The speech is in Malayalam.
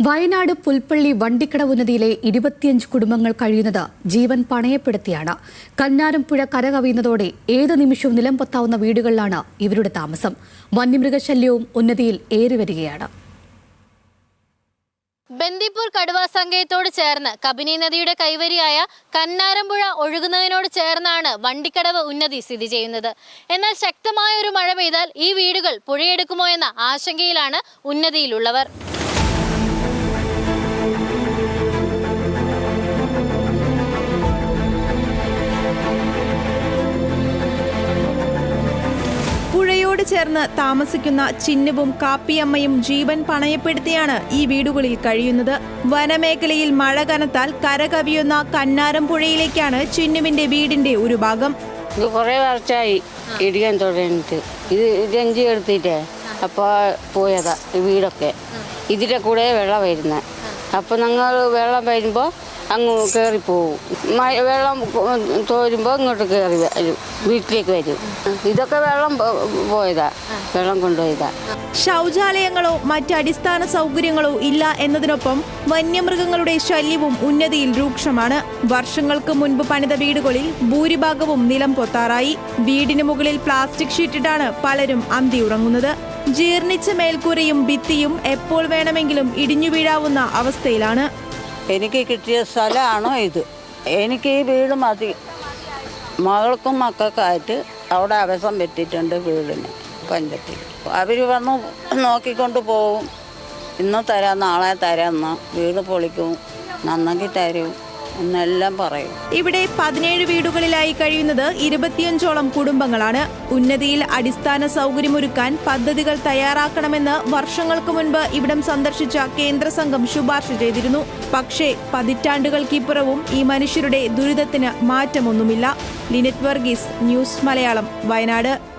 വയനാട് പുൽപ്പള്ളി വണ്ടിക്കട ഉന്നതിയിലെ ഇരുപത്തിയഞ്ച് കുടുംബങ്ങൾ കഴിയുന്നത് ജീവൻ പണയപ്പെടുത്തിയാണ്. കന്നാരംപുഴ കരകവിയുന്നതോടെ ഏത് നിമിഷവും നിലം പൊത്താവുന്ന വീടുകളിലാണ് ഇവരുടെ താമസം. വന്യമൃഗശല്യവും ഉന്നതിയിൽ ഏറിവരികയാണ് ബന്ദിപ്പൂർ കടുവ സങ്കേതത്തോട് ചേർന്ന് കബിനി നദിയുടെ കൈവരിയായ കന്നാരമ്പുഴ ഒഴുകുന്നതിനോട് ചേർന്നാണ് വണ്ടിക്കടവ് ഉന്നതി സ്ഥിതി ചെയ്യുന്നത്. എന്നാൽ ശക്തമായ ഒരു മഴ പെയ്താൽ ഈ വീടുകൾ പുഴയെടുക്കുമോ എന്ന ആശങ്കയിലാണ് ഉന്നതിയിലുള്ളവർ. ചേർന്ന് താമസിക്കുന്ന ചിന്നുവും കാപ്പിയമ്മയും ജീവൻ പണയപ്പെടുത്തിയാണ് ഈ വീടുകളിൽ കഴിയുന്നത്. വനമേഖലയിൽ മഴ കനത്താൽ കരകവിയുന്ന കന്നാരം പുഴയിലേക്കാണ് ചിന്നുവിന്റെ വീടിന്റെ ഒരു ഭാഗം. ഇത് വർഷമായി ഇടിക്കാൻ തുടങ്ങിയിട്ട്. ഇത് എടുത്തിട്ടേ അപ്പോൾ പോയതാ വീടൊക്കെ. ഇതിന്റെ കൂടെ വെള്ളം വരുന്നത് അപ്പോൾ ഞങ്ങൾ വെള്ളം വരുമ്പോൾ അങ്ങ് കയറി പോവും. മഴ വെള്ളം തോരുമ്പോൾ ഇങ്ങോട്ട് കയറി വരും. വീട്ടിലേക്ക് വരും. ഇതൊക്കെ വെള്ളം പോയതാ. വെള്ളം കൊണ്ടുപോയതാ. ശൗചാലയങ്ങളോ മറ്റ് അടിസ്ഥാന സൗകര്യങ്ങളോ ഇല്ല എന്നതിനൊപ്പം വന്യമൃഗങ്ങളുടെ ശല്യവും ഉന്നതിയിൽ രൂക്ഷമാണ്. വർഷങ്ങൾക്ക് മുൻപ് പണിത വീടുകളിൽ ഭൂരിഭാഗവും നിലം പൊത്താറായി. വീടിന് മുകളിൽ പ്ലാസ്റ്റിക് ഷീറ്റിട്ടാണ് പലരും അന്തിയുറങ്ങുന്നത് ജീർണിച്ച മേൽക്കൂരയും ഭിത്തിയും എപ്പോൾ വേണമെങ്കിലും ഇടിഞ്ഞു വീഴാവുന്ന അവസ്ഥയിലാണ്. എനിക്ക് കിട്ടിയ സ്ഥലമാണോ ഇത്? എനിക്ക് ഈ വീട് മതി. മകൾക്കും മക്കൾക്കായിട്ട് അവിടെ അവസം പറ്റിയിട്ടുണ്ട് വീടിന്. പഞ്ചത്തിൽ. അവർ വന്ന് നോക്കിക്കൊണ്ട് പോവും. ഇന്ന് തരാം നാളെ തരാമെന്ന് വീട് പൊളിക്കും. നന്നെങ്കിൽ തരും. എന്നെല്ലാം പറയും. ഇവിടെ പതിനേഴ് വീടുകളിലായി കഴിയുന്നത് ഇരുപത്തിയഞ്ചോളം കുടുംബങ്ങളാണ്. ഉന്നതിയിൽ അടിസ്ഥാന സൗകര്യമൊരുക്കാൻ പദ്ധതികൾ തയ്യാറാക്കണമെന്ന് വർഷങ്ങൾക്ക് മുൻപ് ഇവിടം സന്ദർശിച്ച കേന്ദ്ര സംഘം ശുപാർശ ചെയ്തിരുന്നു. പക്ഷേ പതിറ്റാണ്ടുകൾക്കിപ്പുറവും ഈ മനുഷ്യരുടെ ദുരിതത്തിന് മാറ്റമൊന്നുമില്ല. ലിനറ്റ് വർഗീസ് ന്യൂസ് മലയാളം വയനാട്.